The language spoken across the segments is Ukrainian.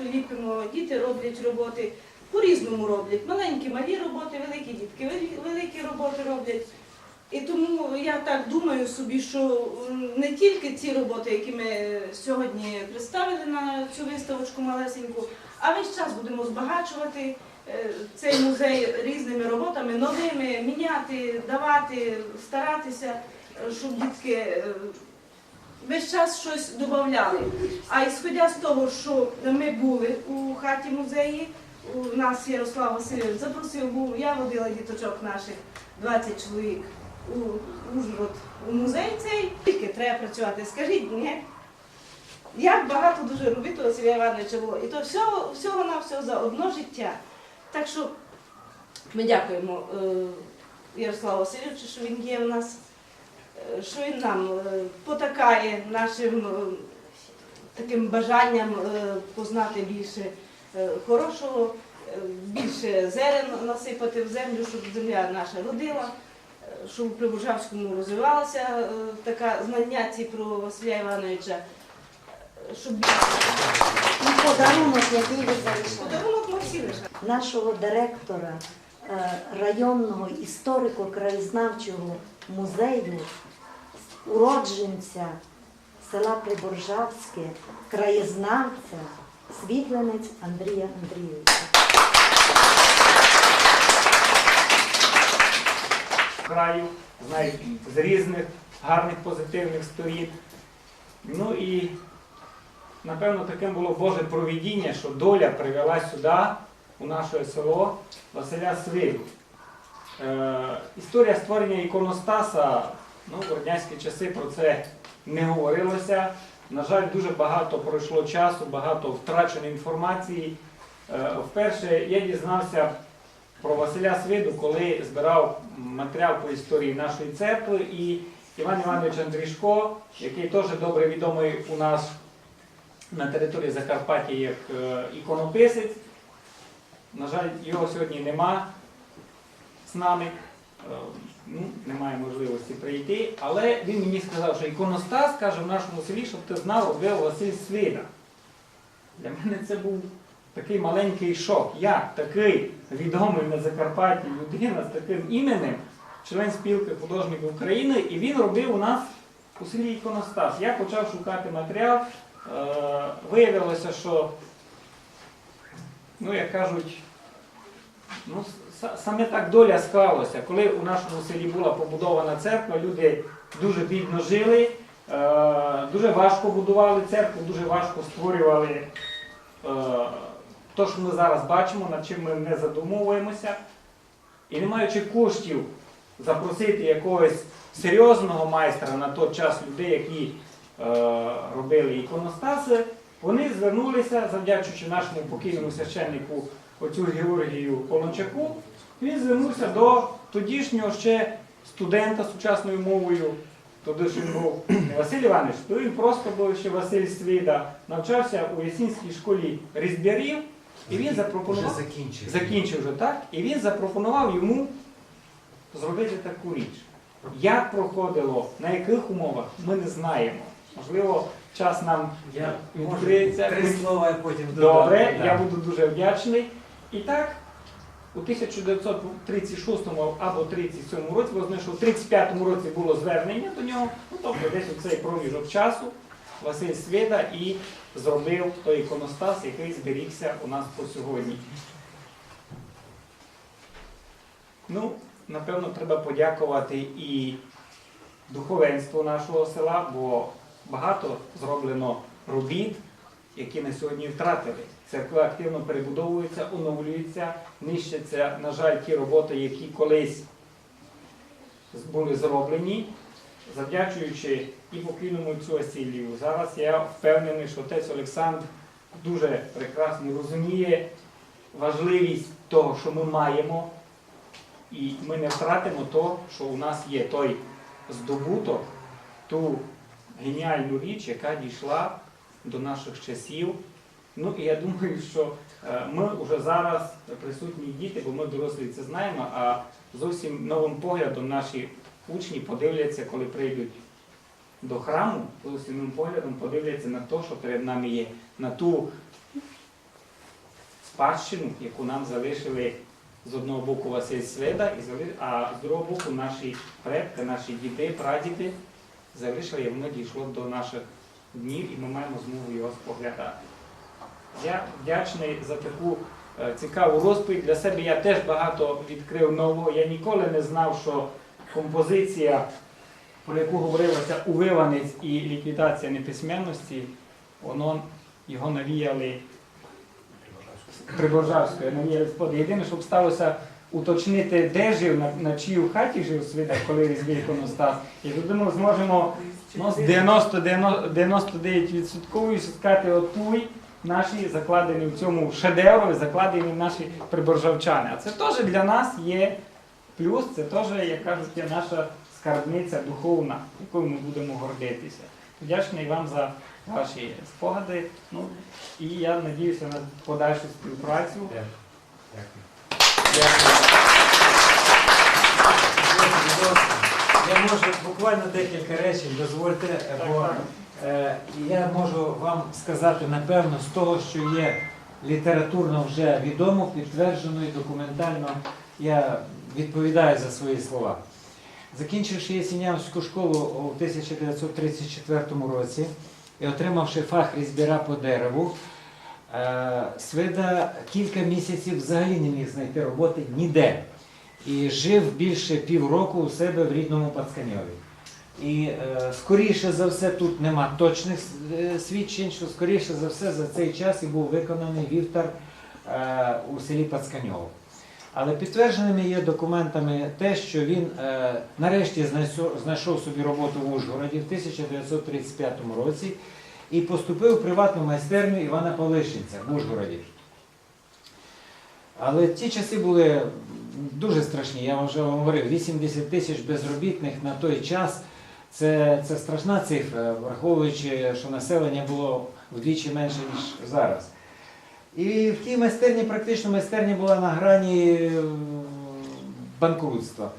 багато ліпимо, діти роблять роботи, по-різному роблять. Маленькі, малі роботи, великі дітки, великі роботи роблять. І тому я так думаю собі, що не тільки ці роботи, які ми сьогодні представили на цю виставочку малесеньку, а весь час будемо збагачувати е, цей музей різними роботами, новими, міняти, давати, старатися, е, щоб дітки е, весь час щось додавали. А ісходя з того, що ми були у хаті музеї, у нас Ярослав Васильович запросив був, я водила діточок наших 20 чоловік у Ужгород у музей цей. Тільки треба працювати. Скажіть мені, як багато дуже робіт у Василя Івановича було. І то всього, всього на все за одно життя. Так що ми дякуємо е, Ярославу Васильовичу, що він є у нас, що він нам е, потакає нашим е, таким бажанням е, познати більше хорошого, більше зерен насипати в землю, щоб земля наша родила, щоб у Прибужавському розвивалося е, така знання ці про Василя Івановича, щоб І подарунок, який ви залишили. нашого директора районного історико-краєзнавчого музею, уродженця села Приборжавське, краєзнавця, світленець Андрія Андрійовича. краю, з різних гарних позитивних сторін. Ну і напевно таким було Боже провідіння, що доля привела сюди, у наше село Василя Свиду. Е, історія створення іконостаса, ну, в радянські часи про це не говорилося. На жаль, дуже багато пройшло часу, багато втрачено інформації. Е, вперше я дізнався про Василя Свиду, коли збирав матеріал по історії нашої церкви, і Іван Іванович Андрішко, який теж добре відомий у нас на території Закарпаття як е, іконописець. На жаль, його сьогодні нема з нами. Ну, немає можливості прийти, але він мені сказав, що іконостас каже в нашому селі, щоб ти знав, робив Василь Свида. Для мене це був такий маленький шок. Як такий відомий на Закарпатті людина з таким іменем, член спілки художників України, і він робив у нас у селі Іконостас. Я почав шукати матеріал. Е, виявилося, що, ну як кажуть, ну, саме так доля склалася. Коли у нашому селі була побудована церква, люди дуже бідно жили, е, дуже важко будували церкву, дуже важко створювали е, то, що ми зараз бачимо, над чим ми не задумовуємося. І не маючи коштів запросити якогось серйозного майстра на той час людей, які е, робили іконостаси, вони звернулися, завдячуючи нашому покійному священнику оцю Георгію Полончаку, він звернувся до тодішнього ще студента сучасною мовою. Тоді ж він був не Василь Іванович, то він просто був ще Василь Свіда, навчався у Ясінській школі різбярів, і він запропонував Вже закінчив. закінчив вже так, і він запропонував йому зробити таку річ. Як проходило, на яких умовах, ми не знаємо. Можливо, час нам Я відкриється. три слова я потім додам. Добре, Да. я буду дуже вдячний. І так, у 1936 або 37 році, бо знаю, що в 35 році було звернення до нього, ну тобто десь у цей проміжок часу Василь Свіда і зробив той іконостас, який зберігся у нас по сьогодні. Ну, напевно, треба подякувати і духовенству нашого села, бо багато зроблено робіт, які на сьогодні втратили. Церкви активно перебудовуються, оновлюються, нищаться, на жаль, ті роботи, які колись були зроблені, завдячуючи і покійному цю Василію. Зараз я впевнений, що отець Олександр дуже прекрасно розуміє важливість того, що ми маємо, і ми не втратимо то, що у нас є той здобуток, ту геніальну річ, яка дійшла до наших часів. Ну і я думаю, що е, ми вже зараз присутні діти, бо ми дорослі це знаємо, а зовсім новим поглядом наші учні подивляться, коли прийдуть до храму, зовсім новим поглядом подивляться на те, що перед нами є, на ту спадщину, яку нам залишили з одного боку Василь Свида, а з другого боку наші предки, наші діди, прадіди залишили, і воно дійшло до наших днів, і ми маємо змогу його споглядати. Я вдячний за таку е, цікаву розповідь. Для себе я теж багато відкрив нового. Я ніколи не знав, що композиція, про яку говорилося увиванець і ліквідація неписьменності, воно його навіяли Приборжавської, навіяли споди. Єдине, щоб сталося уточнити, де жив, на, чиїй хаті жив Свида, коли різьбий іконостас. І тоді ми зможемо ну, з 90 99% сказати, отуй наші закладені в цьому шедеврові, закладені наші приборжавчани. А це теж для нас є плюс, це теж, як кажуть, є наша скарбниця духовна, якою ми будемо гордитися. Вдячний вам за ваші спогади. Ну, і я надіюся на подальшу співпрацю. Я можу буквально декілька речень, дозвольте, бо я можу вам сказати, напевно, з того, що є літературно вже відомо, підтверджено і документально, я відповідаю за свої слова. Закінчивши Єсінявську школу у 1934 році і отримавши фах різьбіра по дереву, е, Свида кілька місяців взагалі не міг знайти роботи ніде і жив більше півроку у себе в рідному Пацканьові. І е, скоріше за все, тут нема точних е, свідчень, що скоріше за все за цей час і був виконаний вівтар е, у селі Пацканьово. Але підтвердженими є документами те, що він нарешті знайшов, знайшов собі роботу в Ужгороді в 1935 році і поступив у приватну майстерню Івана Павлищенця в Ужгороді. Але ті часи були дуже страшні, я вже вам говорив, 80 тисяч безробітних на той час. Це, це страшна цифра, враховуючи, що населення було вдвічі менше, ніж зараз. І в тій майстерні, практично майстерня була на грані е, банкрутства.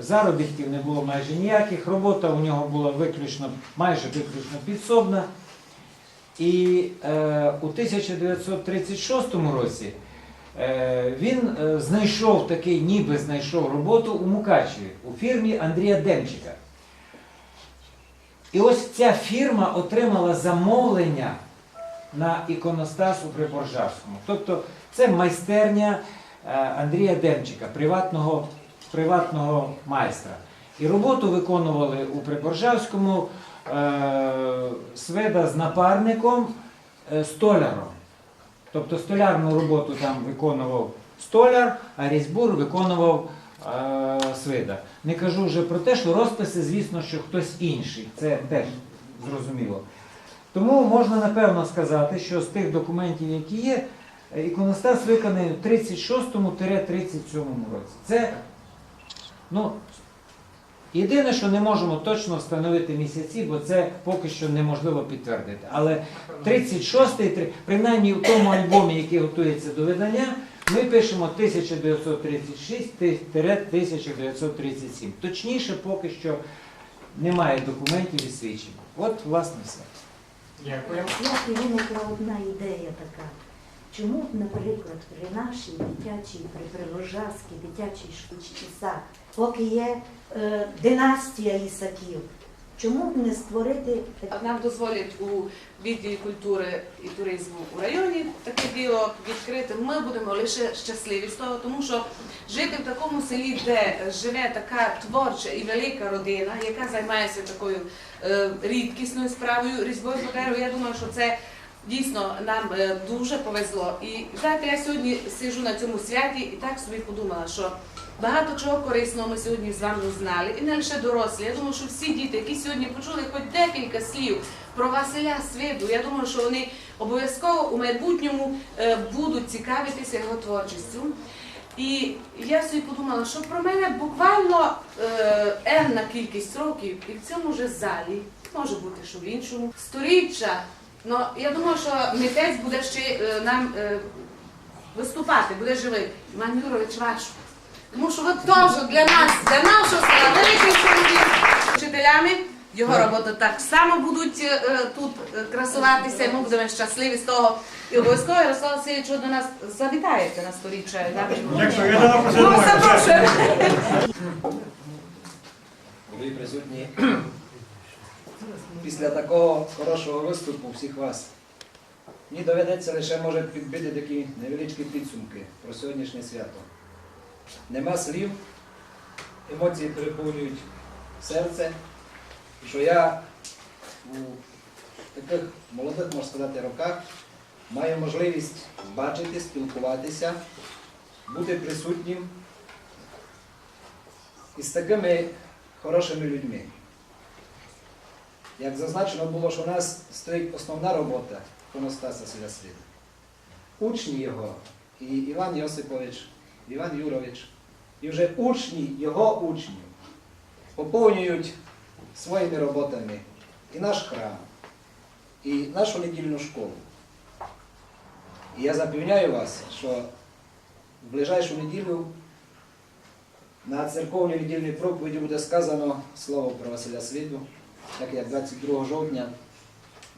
Заробітків не було майже ніяких, робота у нього була виключно, майже виключно підсобна. І е, у 1936 році Е, Він е, знайшов такий, ніби знайшов роботу у Мукачеві у фірмі Андрія Демчика. І ось ця фірма отримала замовлення на іконостас у Приборжавському. Тобто це майстерня е, Андрія Демчика, приватного, приватного майстра. І роботу виконували у Приборжавському е, Сведа з напарником е, столяром. Тобто столярну роботу там виконував столяр, а різьбур виконував е, свида. Не кажу вже про те, що розписи, звісно, що хтось інший. Це теж зрозуміло. Тому можна напевно сказати, що з тих документів, які є, іконостас виконаний в 36-37 році. Це ну, єдине, що не можемо точно встановити місяці, бо це поки що неможливо підтвердити. Але 36-й, принаймні в тому альбомі, який готується до видання, ми пишемо 1936-1937. Точніше, поки що немає документів і свідчень. От, власне, все. Дякую. Як виникла одна ідея така. Чому б, наприклад, при нашій дитячій, при Пригожарській дитячій школі сад, поки є е, династія Ісаків, чому б не створити таке? Нам дозволять у відділі культури і туризму у районі таке діло відкрити. Ми будемо лише щасливі з того, тому що жити в такому селі, де живе така творча і велика родина, яка займається такою е, рідкісною справою різьбою по я думаю, що це. Дійсно, нам е, дуже повезло. І знаєте, я сьогодні сижу на цьому святі і так собі подумала, що багато чого корисного ми сьогодні з вами знали, і не лише дорослі. Я думаю, що всі діти, які сьогодні почули хоч декілька слів про Василя Свиду, я думаю, що вони обов'язково у майбутньому е, будуть цікавитися його творчістю. І я собі подумала, що про мене буквально е, енна кількість років і в цьому же залі, може бути, що в іншому, сторіччя. Ну, я думаю, що митець буде ще е, нам виступати, буде живий. Іван Юрович ваш. Тому що ви теж для нас, для нашого села, чоловік, вчителями його роботи так само будуть е, е, тут е, красуватися, і ми будемо щасливі з того. І обов'язково Ярослав Васильович до нас завітаєте на сторіччя. Якщо я дала Ну, запрошуємо. Присутні, після такого хорошого виступу всіх вас, мені доведеться лише може підбити такі невеличкі підсумки про сьогоднішнє свято. Нема слів, емоції переповнюють серце, що я у таких молодих, можна сказати, роках маю можливість бачити, спілкуватися, бути присутнім із такими хорошими людьми. Як зазначено було, що у нас стоїть основна робота Коностаса Селясліда. Учні його, і Іван Йосипович, Іван Юрович, і вже учні його учнів поповнюють своїми роботами і наш храм, і нашу недільну школу. І я запевняю вас, що в ближайшу неділю на церковній недільній проповіді буде сказано слово про Василя Світу, так як 22 жовтня,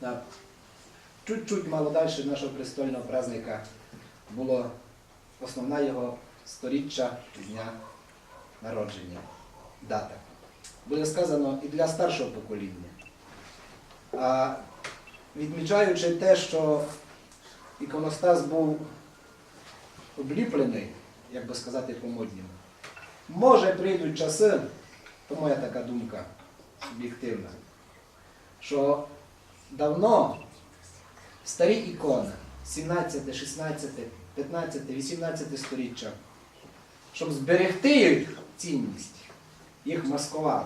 на чуть-чуть мало далі нашого престольного праздника було основна його сторіччя дня народження, дата. Буде сказано і для старшого покоління. А відмічаючи те, що іконостас був обліплений, як би сказати, по-модньому, Може прийдуть часи, то моя така думка суб'єктивна, що давно старі ікони 17, 16, 15, 18 сторіччя, щоб зберегти їх цінність, їх маскували.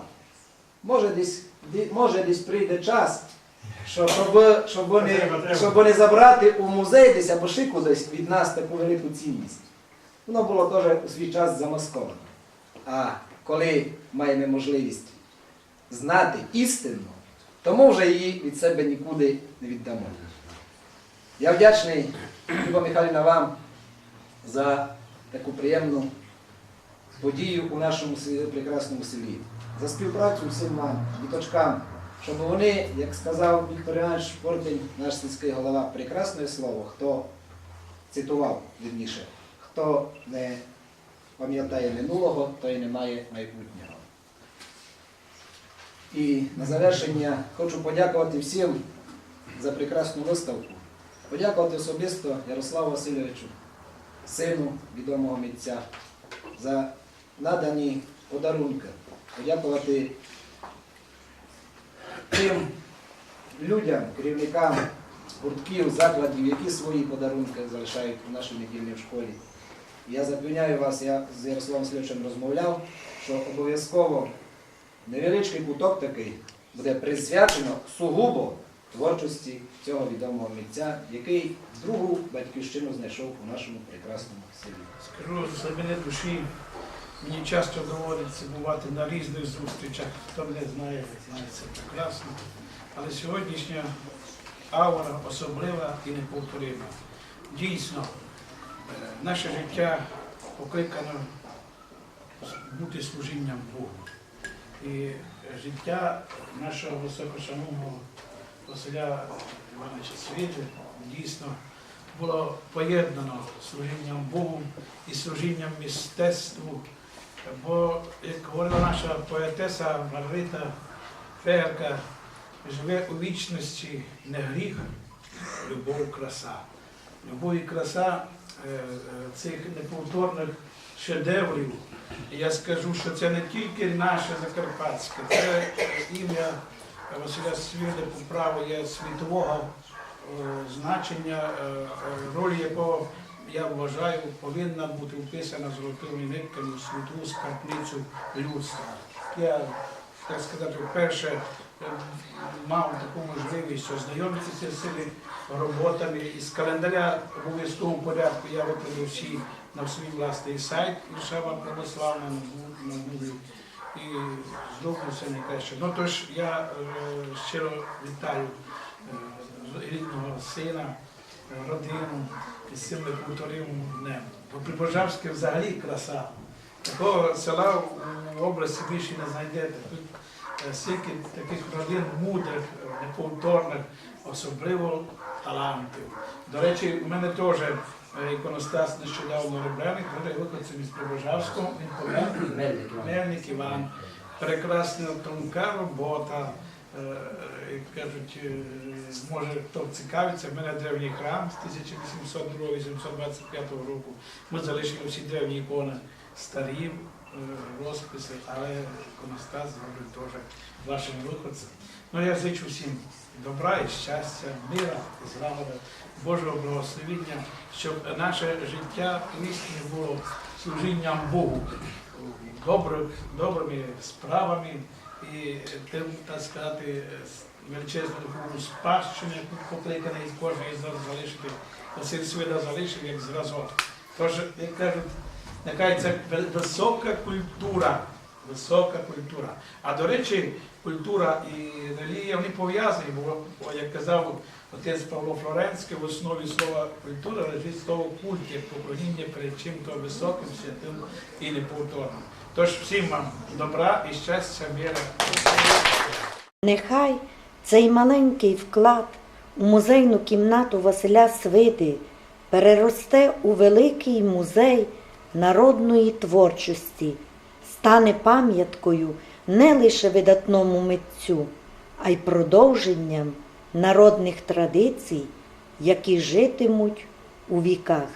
Може десь, може десь прийде час, що, щоб, щоб, вони, щоб вони забрати у музей десь або ще кудись від нас таку велику цінність. Воно було теж у свій час замасковано. А коли маємо можливість знати істину, то ми вже її від себе нікуди не віддамо. Я вдячний, Люба Михайлівна, вам за таку приємну подію у нашому прекрасному селі, за співпрацю всім вам, діточкам, щоб вони, як сказав Віктор Іванович Портень, наш сільський голова, прекрасне слово, хто цитував вірніше, хто не пам'ятає минулого, той не має майбутнього. І на завершення хочу подякувати всім за прекрасну виставку. Подякувати особисто Ярославу Васильовичу, сину відомого митця, за надані подарунки. Подякувати тим людям, керівникам гуртків, закладів, які свої подарунки залишають у нашій недільній школі. Я запевняю вас, я з Ярославом Васильовичем розмовляв, що обов'язково невеличкий куток такий буде присвячено сугубо творчості цього відомого митця, який другу батьківщину знайшов у нашому прекрасному селі. Скажу з глибини душі, мені часто доводиться бувати на різних зустрічах. Хто мене знає, знає це прекрасно. Але сьогоднішня аура особлива і неповторима. Дійсно, е, наше життя покликано бути служінням Богу. І життя нашого високошановного Василя Івановича Світи дійсно було поєднано служінням Богу і служінням мистецтву. Бо, як говорила наша поетеса Маргарита Феєрка, живе у вічності не гріх, любов, краса. Любов і краса е, е, цих неповторних шедеврів. Я скажу, що це не тільки наше Закарпатське, це ім'я Василя Свіди по є світового е, значення, роль якого я вважаю повинна бути вписана золотими нитками в світову скарбницю людства. Я, так сказати, вперше е, мав таку можливість ознайомитися з цими роботами. Із календаря обов'язковому порядку я викладу всі на свій власний сайт Іршава Православна на Гу- на Гуглі. І все найкраще. Ну тож я е, щиро вітаю е, рідного сина, родину із цим неповторимим днем. Бо Прибожавське взагалі краса. Такого села в області більше не знайдете. Тут е, стільки таких родин мудрих, неповторних, особливо талантів. До речі, у мене теж е, іконостас нещодавно роблений, виходцем із Прибожавського, він. Мельник Іван. Прекрасна тонка робота. Е, Як кажуть, е, може хто цікавиться, в мене древній храм з 1802-1825 року. Ми залишили всі древні ікони старі, е, розписи, але іконостас зроблю теж вашим виходцем. Ну я зичу всім добра і щастя, мира, злагоди, Божого благословіння, щоб наше життя істинне було служінням Богу, добрими справами і тим, так сказати, величезною таку спадщину, яку покликаний кожен із нас залишити, Василь Свида залишив як зразок. Тож, як кажуть, нехай це висока культура, висока культура. А до речі, культура і релігія вони пов'язані, бо як казав отець Павло Флоренський, в основі слова культура лежить слово культ, як поклоніння перед чим-то високим, святим і неповторним. Тож всім вам добра і щастя, міра. Нехай цей маленький вклад у музейну кімнату Василя Свиди переросте у великий музей народної творчості, стане пам'яткою не лише видатному митцю, а й продовженням народних традицій, які житимуть у віках.